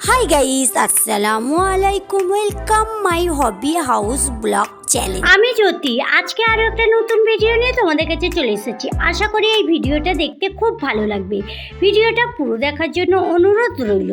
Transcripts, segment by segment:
Hi guys, Assalamu alaikum. Welcome my hobby house blog channel আমি জ্যোতি, আজকে আরও একটা নতুন ভিডিও নিয়ে তোমাদের কাছে চলে এসেছি। আশা করি এই ভিডিওটা দেখতে খুব ভালো লাগবে। ভিডিওটা পুরো দেখার জন্য অনুরোধ রইল।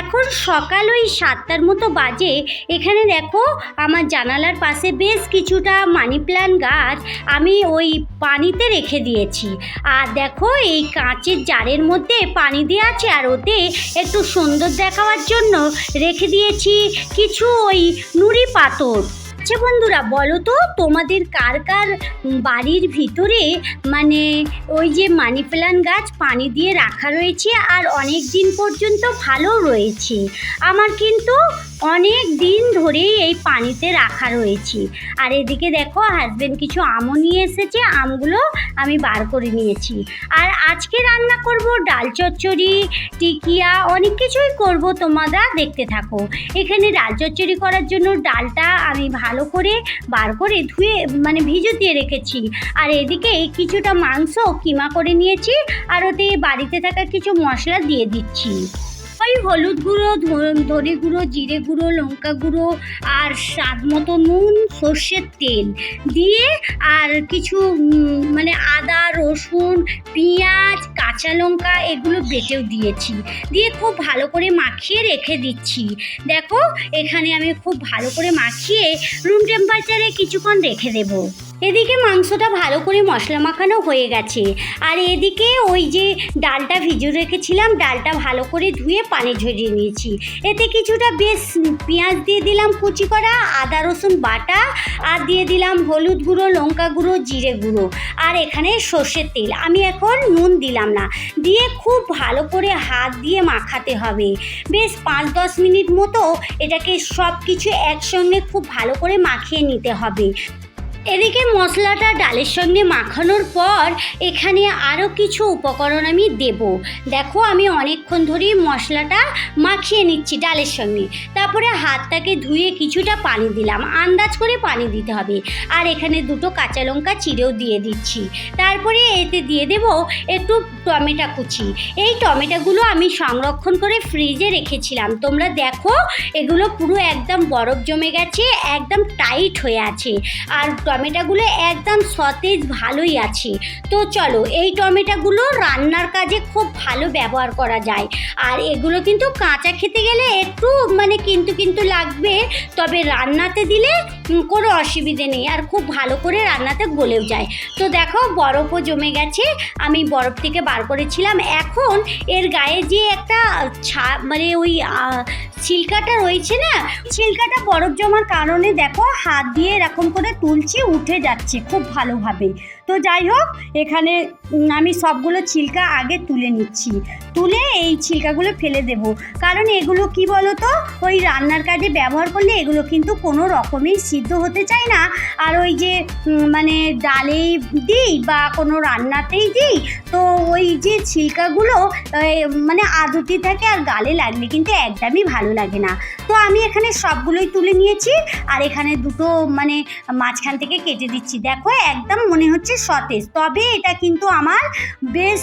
এখন সকাল ওই সাতটার মতো বাজে। এখানে দেখো, আমার জানালার পাশে বেশ কিছুটা মানি প্ল্যান্ট গাছ আমি ওই পানিতে রেখে দিয়েছি। আর দেখো, এই কাঁচের জারের মধ্যে পানি দেওয়া আছে আর ওতে একটু সুন্দর দেখাবার জন্য রেখে দিয়েছি কিছু ওই নুড়ি পাথর। আচ্ছা বন্ধুরা, বলো তো, তোমাদের কার কার বাড়ির ভিতরে মানে ওই যে মানি প্ল্যান্ট গাছ পানি দিয়ে রাখা রয়েছে আর অনেক দিন পর্যন্ত ভালো রয়েছে? আমার কিন্তু অনেক দিন ধরেই এই পানিতে রাখা রয়েছে। আর এদিকে দেখো হাজবেন্ড কিছু আমও নিয়ে এসেছে, আমগুলো আমি বার করে নিয়েছি। আর আজকে রান্না করব ডাল চচ্চড়ি, টিকিয়া, অনেক কিছুই করব তোমরা দেখতে থাকো। এখানে ডাল চচ্চড়ি করার জন্য ডালটা আমি ভালো করে বার করে ধুয়ে মানে ভিজে দিয়ে রেখেছি। আর এদিকে কিছুটা মাংস কিমা করে নিয়েছি, আর ওতে বাড়িতে থাকা কিছু মশলা দিয়ে দিচ্ছি। ওই হলুদ গুঁড়ো ধনে গুঁড়ো, জিরে গুঁড়ো, লঙ্কা গুঁড়ো আর স্বাদ মতো নুন, সর্ষের তেল দিয়ে আর কিছু মানে আদা, রসুন, পেঁয়াজ, কাঁচা লঙ্কা এগুলো বেটেও দিয়েছি। দিয়ে খুব ভালো করে মাখিয়ে রেখে দিচ্ছি। দেখো, এখানে আমি খুব ভালো করে মাখিয়ে রুম টেম্পারেচারে কিছুক্ষণ রেখে দেবো। এদিকে মাংসটা ভালো করে মশলা মাখানো হয়ে গেছে। আর এদিকে ওই যে ডালটা ভিজে রেখেছিলাম, ডালটা ভালো করে ধুয়ে পানি ঝরিয়ে নিয়েছি। এতে কিছুটা বেশ পেঁয়াজ দিয়ে দিলাম কুচি করা, আদা, রসুন বাটা, আর দিয়ে দিলাম হলুদ গুঁড়ো, লঙ্কা গুঁড়ো, জিরে গুঁড়ো। আর এখানে সর্ষের তেল। আমি এখন নুন দিলাম না। দিয়ে খুব ভালো করে হাত দিয়ে মাখাতে হবে। বেশ পাঁচ দশ মিনিট মতো এটাকে সব কিছু একসঙ্গে খুব ভালো করে মাখিয়ে নিতে হবে। এদিকে মশলাটা ডালের সঙ্গে মাখানোর পর এখানে আরও কিছু উপকরণ আমি দেব। দেখো, আমি অনেকক্ষণ ধরেই মশলাটা মাখিয়ে নিচ্ছি ডালের সঙ্গে। তারপরে হাতটাকে ধুয়ে কিছুটা পানি দিলাম। আন্দাজ করে পানি দিতে হবে। আর এখানে দুটো কাঁচা লঙ্কা চিড়েও দিয়ে দিচ্ছি। তারপরে এতে দিয়ে দেব একটু টমেটো কুচি। এই টমেটোগুলো আমি সংরক্ষণ করে ফ্রিজে রেখেছিলাম। তোমরা দেখো, এগুলো পুরো একদম বরফ জমে গেছে, একদম টাইট হয়ে আছে। আর টমেটোগুলো একদম সতেজ ভালোই আছে। তো চলো, এই টমেটোগুলো রান্নার কাজে খুব ভালো ব্যবহার করা যায়। আর এগুলো কিন্তু কাঁচা খেতে গেলে একটু মানে কিন্তু কিন্তু লাগবে, তবে রান্নাতে দিলে কোনো অসুবিধে নেই। আর খুব ভালো করে রান্নাতে গলেও যায়। তো দেখো, বরফও জমে গেছে। আমি বরফ থেকে বার করেছিলাম। এখন এর গায়ে যে একটা ছা মানে ওই ছিলকাটা রয়েছে না ছিলকাটা বরফ জমার কারণে দেখো হাত দিয়ে এরকম করে তুলছি, উঠে যাচ্ছে খুব ভালোভাবে। তো যাই হোক, এখানে আমি সবগুলো ছিলকা আগে তুলে নিচ্ছি। তুলে এই ছিলকাগুলো ফেলে দেব। কারণ এগুলো কি বলো তো ওই রান্নার কাজে ব্যবহার করলে এগুলো কিন্তু কোনো রকমেই সিদ্ধ হতে চায় না। আর ওই যে মানে ডালেই দিই বা কোনো রান্নাতেই দিই, তো ওই যে ছিলকাগুলো মানে আদতি থাকে আর গালে লাগলে কিন্তু একদমই ভালো লাগে না। তো আমি এখানে সবগুলোই তুলে নিয়েছি আর এখানে দুটো মানে মাঝখান থেকে কেটে দিচ্ছি। দেখো, একদম মনে হচ্ছে সতেজ। তবে এটা কিন্তু আমার বেশ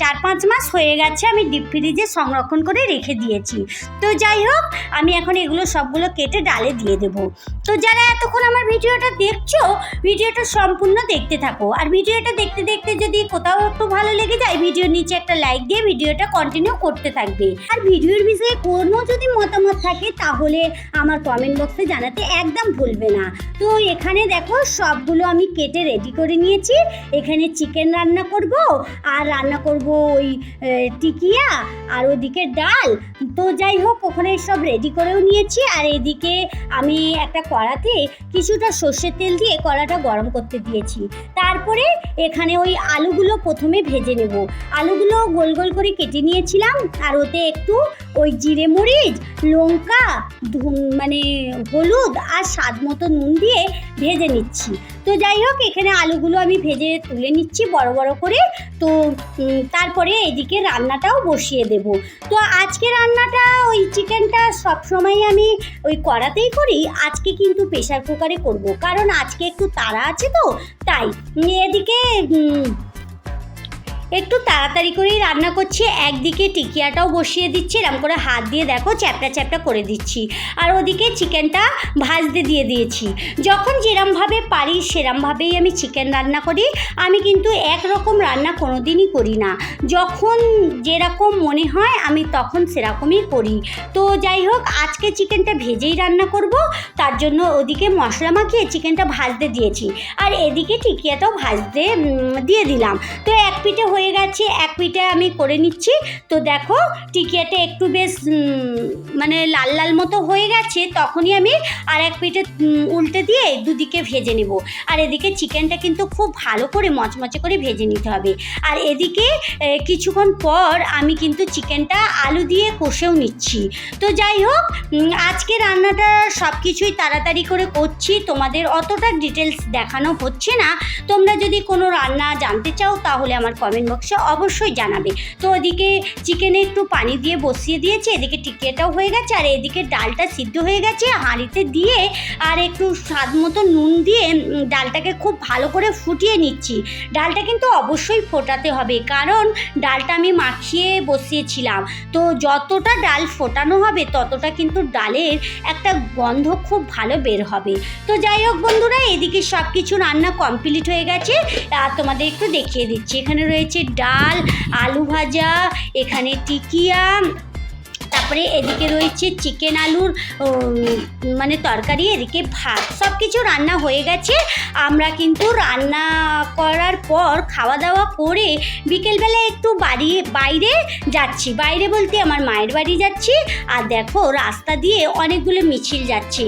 চার পাঁচ মাস হয়ে গেছে আমি ডিপ ফ্রিজে সংরক্ষণ করে রেখে দিয়েছি। তো যাই হোক, আমি এখন এগুলো সবগুলো কেটে ডালে দিয়ে দেবো। তো যারা এতক্ষণ আমার ভিডিওটা দেখছ, ভিডিওটা সম্পূর্ণ দেখতে থাকো। আর ভিডিওটা দেখতে দেখতে যদি কোথাও একটু ভালো লেগে যায়, ভিডিওর নিচে একটা লাইক দিয়ে ভিডিওটা কন্টিনিউ করতে থাকবে। আর ভিডিওর বিষয়ে কোনো যদি মতামত থাকে, তাহলে আমার কমেন্ট বক্সে জানাতে একদম ভুলবে না। তো এখানে দেখো, সবগুলো আমি কেটে রেডি করে নিয়েছি। এখানে চিকেন রান্না করব আর রান্না করব ওই টিকিয়া আর ওদিকে ডাল। তো যাই হোক, ওখানে সব রেডি করেও নিয়েছি। আর এদিকে আমি একটা কড়াতে কিছুটা সর্ষের তেল দিয়ে কড়াটা গরম করতে দিয়েছি। তারপরে এখানে ওই আলুগুলো প্রথমে ভেজে নেব। আলুগুলো গোল গোল করে কেটে নিয়েছিলাম। আর ওতে একটু ওই জিরে মরিচ, লঙ্কা মানে হলুদ আর স্বাদ মতো নুন দিয়ে ভেজে নিচ্ছি। তো যাই হোক, এখানে আলুগুলো আমি ভেজে তুলে নিচ্ছি বড় বড় করে। তো তারপরে এদিকে রান্নাটাও বসিয়ে দেব। তো আজকে রান্নাটা, ওই চিকেনটা সবসময় আমি ওই কড়াতেই করি। আজকে কিন্তু প্রেশার কুকারে করব। কারণ আজকে একটু তাড়া আছে তো, তাই। এদিকে একটু তাড়াতাড়ি করেই রান্না করছি, একদিকে টিকিয়াটাও বসিয়ে দিচ্ছি, এরম করে হাত দিয়ে দেখো চ্যাপটা চ্যাপটা করে দিচ্ছি। আর ওদিকে চিকেনটা ভাজতে দিয়ে দিয়েছি। যখন যেরমভাবে পারি সেরমভাবেই আমি চিকেন রান্না করি। আমি কিন্তু একরকম রান্না কোনো দিনই করি না। যখন যেরকম মনে হয় আমি তখন সেরকমই করি। তো যাই হোক, আজকে চিকেনটা ভেজেই রান্না করব। তার জন্য ওদিকে মশলা মাখিয়ে চিকেনটা ভাজতে দিয়েছি। আর এদিকে টিকিয়াটাও ভাজতে দিয়ে দিলাম। তো এক পিঠে গেছে, এক পিঠে আমি করে নিচ্ছি। তো দেখো, টিকিয়াটা একটু বেশ মানে লাল লাল মতো হয়ে গেছে, তখনই আমি আর এক পিঠে উল্টে দিয়ে দুদিকে ভেজে নেব। আর এদিকে চিকেনটা কিন্তু খুব ভালো করে মচমচে করে ভেজে নিতে হবে। আর এদিকে কিছুক্ষণ পর আমি কিন্তু চিকেনটা আলু দিয়ে কষেও নিচ্ছি। তো যাই হোক আজকে রান্নাটা সব কিছুই তাড়াতাড়ি করে করছি, তোমাদের অতটা ডিটেলস দেখানো হচ্ছে না। তোমরা যদি কোনো রান্না জানতে চাও, তাহলে আমার কমেন্ট বক্সে অবশ্যই জানাবে। তো ওদিকে চিকেনে একটু পানি দিয়ে বসিয়ে দিয়েছি, এদিকে টিকিয়াটাও হয়ে গেছে, আর এদিকে ডালটা সিদ্ধ হয়ে গেছে, হাঁড়িতে দিয়ে আর একটু স্বাদ মতো নুন দিয়ে ডালটাকে খুব ভালো করে ফুটিয়ে নিচ্ছি। ডালটা কিন্তু অবশ্যই ফোটাতে হবে, কারণ ডালটা আমি মাখিয়ে বসিয়েছিলাম। তো যতটা ডাল ফোটানো হবে, ততটা কিন্তু ডালের একটা গন্ধ খুব ভালো বের হবে। তো যাই হোক বন্ধুরা, এদিকে সব কিছু রান্না কমপ্লিট হয়ে গেছে, আর তোমাদের একটু দেখিয়ে দিচ্ছি। এখানে রয়েছে ডাল, আলু ভাজা, এখানে টিকিয়া, তারপরে এদিকে রয়েছে চিকেন আলুর মানে তরকারি, এদিকে ভাত। সব কিছু রান্না হয়ে গেছে। আমরা কিন্তু রান্না করার পর খাওয়া দাওয়া করে বিকেলবেলা একটু বাড়ি, বাইরে যাচ্ছি। বাইরে বলতে আমার মায়ের বাড়ি যাচ্ছি। আর দেখো, রাস্তা দিয়ে অনেকগুলো মিছিল যাচ্ছে।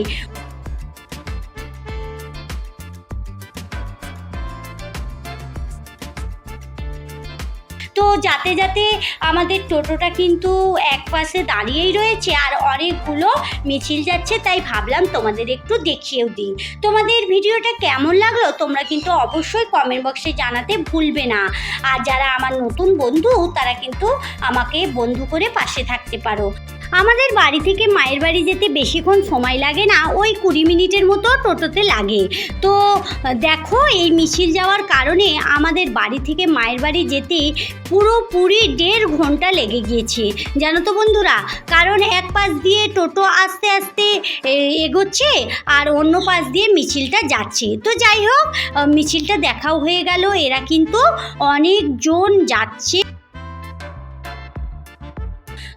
তো যাতে যাতে আমাদের টোটোটা কিন্তু এক পাশে দাঁড়িয়েই রয়েছে আর অনেকগুলো মিছিল যাচ্ছে, তাই ভাবলাম তোমাদের একটু দেখিয়েও দিই। তোমাদের ভিডিওটা কেমন লাগল তোমরা কিন্তু অবশ্যই কমেন্ট বক্সে জানাতে ভুলবে না। আর যারা আমার নতুন বন্ধু, তারা কিন্তু আমাকে বন্ধু করে পাশে থাকতে পারো। আমাদের বাড়ি থেকে মায়ের বাড়ি যেতে বেশিক্ষণ সময় লাগে না, ওই কুড়ি মিনিটের মতো টোটোতে লাগে। তো, দেখো, এই মিছিল যাওয়ার কারণে আমাদের বাড়ি থেকে মায়ের বাড়ি যেতে পুরোপুরি দেড় ঘণ্টা লেগে গিয়েছে। জানো তো বন্ধুরা, কারণ এক পাশ দিয়ে টোটো আস্তে আস্তে এগোচ্ছে আর অন্য পাশ দিয়ে মিছিলটা যাচ্ছে। তো যাই হোক মিছিলটা দেখাও হয়ে গেল। এরা কিন্তু অনেকজন যাচ্ছে।